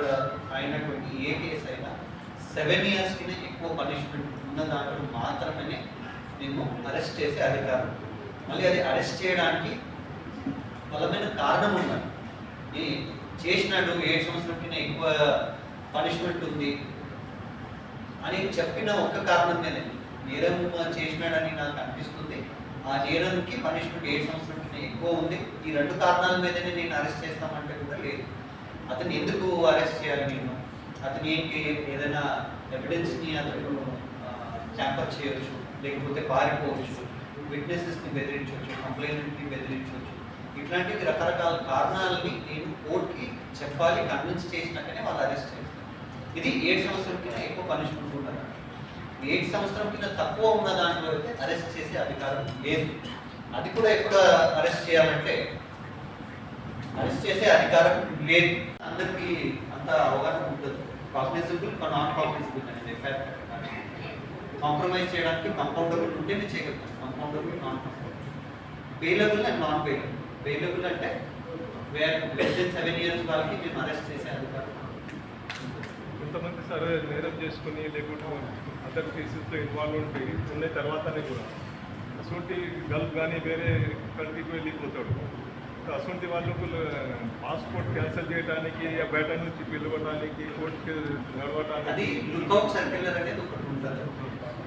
చేసినటువంటి ఏ కేసు అయినా సెవెన్ ఇయర్స్కినే ఎక్కువ పనిష్మెంట్ ఉన్న దాంట్లో మాత్రమే మేము అరెస్ట్ చేసే అధికారం. మళ్ళీ అది అరెస్ట్ చేయడానికి బలమైన కారణం ఉన్నది. ఈ చేసినాడు ఏడు సంవత్సరం కింద ఎక్కువ పనిష్మెంట్ ఉంది అని చెప్పిన ఒక్క కారణం మీదే నేరం చేసినాడని నాకు అనిపిస్తుంది. ఆ నేరంకి పనిష్మెంట్ ఏడు సంవత్సరం కింద ఎక్కువ ఉంది. ఈ రెండు కారణాల మీదనే నేను అరెస్ట్ చేస్తామంటే కూడా లేదు. అతను ఎందుకు అరెస్ట్ చేయాలి నేను అతని ఏంటి? ఏదైనా ఎవిడెన్స్ని అతను ట్యాంపర్ చేయొచ్చు లేకపోతే పారిపోవచ్చు విట్నెసెస్ని బెదిరించవచ్చు కంప్లైంట్ని బెదిరించవచ్చు ఇట్లాంటి రకరకాల కారణాలని నేను కోర్టుకి చెప్పాలి కన్విన్స్ చేసినాకనే వాళ్ళు అరెస్ట్ చేస్తారు. ఇది ఏడు సంవత్సరం కింద ఎక్కువ పనిష్మెంట్ ఉండదు. ఏడు సంవత్సరం కింద తక్కువ ఉన్న దాంట్లో అయితే అరెస్ట్ చేసే అధికారం లేదు. అది కూడా ఎక్కడ అరెస్ట్ చేయాలంటే అరెస్ట్ చేసే అధికారం లేదు. అందరికీ అంత అవగాహన ఉండదు కాగ్నిజబుల్ నాన్ కాగ్నిజబుల్ అనేది ఎఫ్ఐఆర్ కాంప్రమైజ్ చేయడానికి కంపౌండబుల్ ఉంటేనే చేయగలుగుతాం. Compoundable non compoundable bailable and non bailable bailable అంటే where less than seven years వాళ్ళకి మేము అరెస్ట్ చేసే అధికారం కొంతమంది సరే నేరం చేసుకుని లేకుంటే అదర్ కేసెస్లో ఇన్వాల్వ్ ఉంటే ఉన్న తర్వాతనే కూడా. అసొంటి గల్ఫ్ కానీ వేరే కంట్రీకి వెళ్ళిపోతాడు. అటువంటి వాళ్ళకు పాస్పోర్ట్ క్యాన్సిల్ చేయడానికి బయట నుంచి పిలవడానికి కోర్టుకి నడవడానికి లుక్అవుట్ సర్క్యులర్ అనేది ఒకటి ఉంటుంది.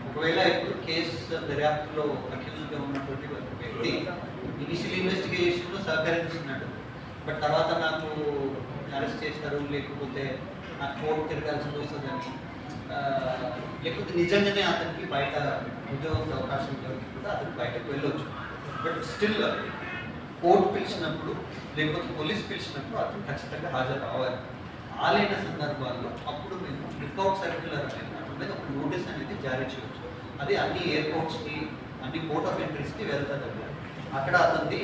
ఒకవేళ ఇప్పుడు కేసు దర్యాప్తులో అక్యూజ్గా ఉన్నటువంటి వ్యక్తి ఇనిషియల్ ఇన్వెస్టిగేషన్లో సహకరించినాడు. బట్ తర్వాత నాకు అరెస్ట్ చేస్తారు లేకపోతే నాకు కోర్టు తిరగాల్సి వస్తుందని. ఆ, లేకపోతే నిజంగానే అతనికి బయట ఉద్యోగ అవకాశం దొరికి కూడా అతను బయటకు వెళ్ళొచ్చు. బట్ స్టిల్ కోర్టు పిలిచినప్పుడు లేకపోతే పోలీస్ పిలిచినప్పుడు అతను ఖచ్చితంగా హాజరు అవ్వాలి ఆలైన సందర్భాల్లో అప్పుడు మేము లుకౌట్ సర్క్యులర్ అనేది దాని మీద ఒక నోటీస్ అనేది జారీ చేయవచ్చు అది అన్ని ఎయిర్పోర్ట్స్కి అన్ని పోర్ట్ ఆఫ్ ఎంట్రీస్కి వెళ్తుంది అక్కడ అతనిది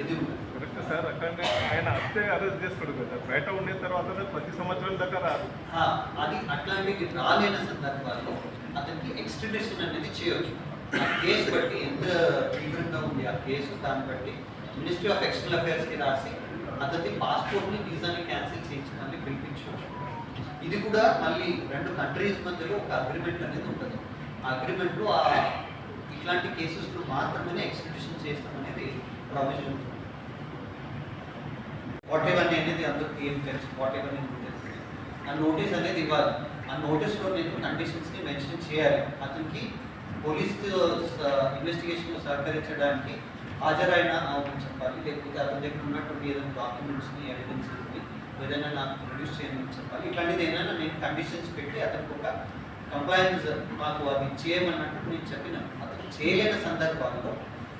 ఇది ఉంటుంది కరెక్ట్ సార్ అక్కడనే ఆయన వస్తే అరెస్ట్ చేస్తాడు కదా. బయట ఉండే తర్వాత ప్రతి సంవత్సరం దగ్గర రాదు. అది అట్లాంటివి రాలేని సందర్భాల్లో అతనికి ఎక్స్ట్రడిషన్ అనేది చేయొచ్చు. ఆ కేసు బట్టి ఎంత తీవ్రంగా ఉంది ఆ కేసు దాన్ని బట్టి మినిస్ట్రీ ఆఫ్ ఎక్స్టర్నల్ అఫైర్స్కి రాసి అతని పాస్పోర్ట్ని వీసాని క్యాన్సిల్ చేయించడానికి పిలిపించవచ్చు. ఇది కూడా మళ్ళీ రెండు కంట్రీస్ మధ్యలో ఒక అగ్రిమెంట్ అనేది ఉంటుంది. ఆ అగ్రిమెంట్లో ఆ ఇట్లాంటి కేసెస్లో మాత్రమే ఎక్స్ట్రడిషన్ చేస్తామనేది ప్రొవిజన్ ఉంటుంది. వాట్ ఎవర్ అనేది అందరికి ఏం తెలుసు వాట్ ఎవర్ నేను తెలుసు. ఆ నోటీస్ అనేది ఇవ్వాలి. ఆ నోటీస్లో నేను కండిషన్స్ని మెన్షన్ చేయాలి. అతనికి పోలీస్ ఇన్వెస్టిగేషన్ సహకరించడానికి హాజరైన అవసరం చెప్పాలి. లేకపోతే అతని దగ్గర ఉన్నటువంటి ఏదైనా డాక్యుమెంట్స్ని ఎవిడెన్సెస్ని ఏదైనా నాకు ప్రొడ్యూస్ చేయమని చెప్పాలి. ఇట్లాంటిది ఏదైనా నేను కండిషన్స్ పెట్టి అతనికి ఒక కంప్లైన్స్ మాకు అది చేయమన్నట్టు నేను చెప్పిన అతను చేయలేని సందర్భాల్లో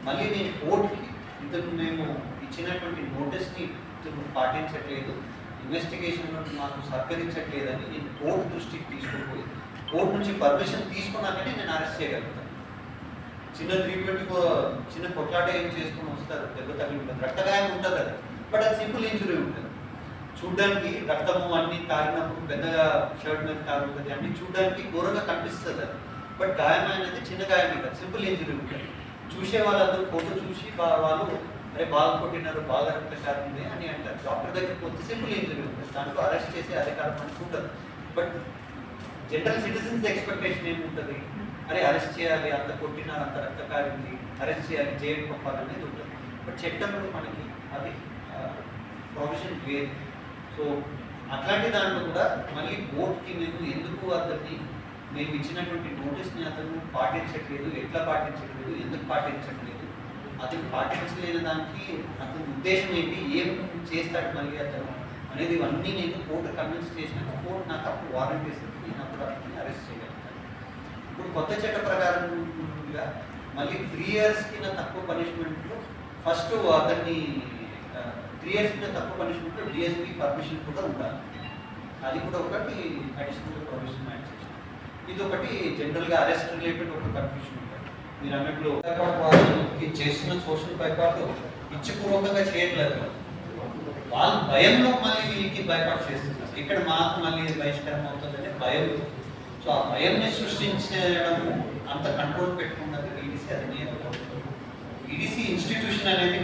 మళ్ళీ నేను కోర్టుకి ఇతను మేము ఇచ్చినటువంటి నోటీస్ని ఇతను పాటించట్లేదు. ఇన్వెస్టిగేషన్లో మాకు సహకరించట్లేదని నేను కోర్టు దృష్టికి తీసుకుపోయి కోర్టు నుంచి పర్మిషన్ తీసుకున్నాకనే నేను అరెస్ట్ చేయగలుగుతాను. చిన్న త్రీ ట్వంటీ ఫోర్ చిన్న కొట్లాట ఏం చేసుకుని వస్తారు? దెబ్బ తగిలి ఉంటుంది. రక్తగాయం ఉంటుంది అది. బట్ అది సింపుల్ ఇంజురీ ఉంటుంది. చూడడానికి రక్తము అన్ని తాగినప్పుడు పెద్దగా షర్ట్ మీద తాగుతుంది అన్ని చూడడానికి ఘోరంగా కనిపిస్తుంది అది. బట్ గాయం అనేది చిన్న గాయమే ఉంటుంది సింపుల్ ఇంజురీ ఉంటుంది. చూసే వాళ్ళందరూ ఫోటో చూసి వాళ్ళు అరే బాగా కొట్టినారు బాగా రక్తకారం ఉంది అని అంటారు. డాక్టర్ దగ్గరికి వచ్చి సింపుల్ ఇంజురీ ఉంటుంది. దాంట్లో అరెస్ట్ చేసే అధికారం మనకు బట్ జనరల్ సిటిజన్స్ ఎక్స్పెక్టేషన్ ఏముంటుంది? అరే అరెస్ట్ చేయాలి అంత కొట్టినారు అంత రక్తకారింది అరెస్ట్ చేయాలి జైలు పంపాలనేది ఉంటుంది. బట్ చట్టంలో మనకి అది ప్రొవిజన్ లేదు. సో అట్లాంటి దాంట్లో కూడా మళ్ళీ కోర్టుకి మేము ఎందుకు అతన్ని మేము ఇచ్చినటువంటి నోటీస్ని అతను పాటించట్లేదు ఎట్లా పాటించట్లేదు ఎందుకు పాటించట్లేదు అతను పాటించలేని దానికి అతని ఉద్దేశం ఏంటి ఏం చేస్తాడు మళ్ళీ అతను అనేది ఇవన్నీ నేను కోర్టు కన్విన్స్ చేసినాక కోర్టు నాకు అప్పుడు వారెంట్ ఇస్తుంది నేను అప్పుడు అతన్ని అరెస్ట్ చేయగలుగుతాను ఇప్పుడు కొత్త చట్ట ప్రకారంగా మళ్ళీ త్రీ ఇయర్స్ కింద తక్కువ పనిష్మెంట్లో ఫస్ట్ అతన్ని త్రీ ఇయర్స్ కింద తక్కువ పనిష్మెంట్లో డిఎస్పీ పర్మిషన్ కూడా ఉండాలి. అది కూడా ఒకటి అడిషనల్ పర్మిషన్ యాడ్ చేసిన ఇది ఒకటి జనరల్గా అరెస్ట్ రిలేటెడ్ ఒక కన్ఫ్యూషన్ ఉంటుంది. మీరు అన్నట్లు భయపాటు వాళ్ళకి చేస్తున్న సోషల్ బైపాటు ఇచ్చపూర్వకంగా చేయట్లేదు. వాళ్ళు భయంలో మళ్ళీ వీళ్ళకి భయపాటు చేస్తున్నారు. ఇక్కడ మాకు మళ్ళీ బహిష్కారం అవుతుందంటే భయం సో ఆ భయంని సృష్టించడం అంత కంట్రోల్ పెట్టుకున్నది ఈడీసీ అది నేను ఈడీసీ ఇన్స్టిట్యూషన్ అనేది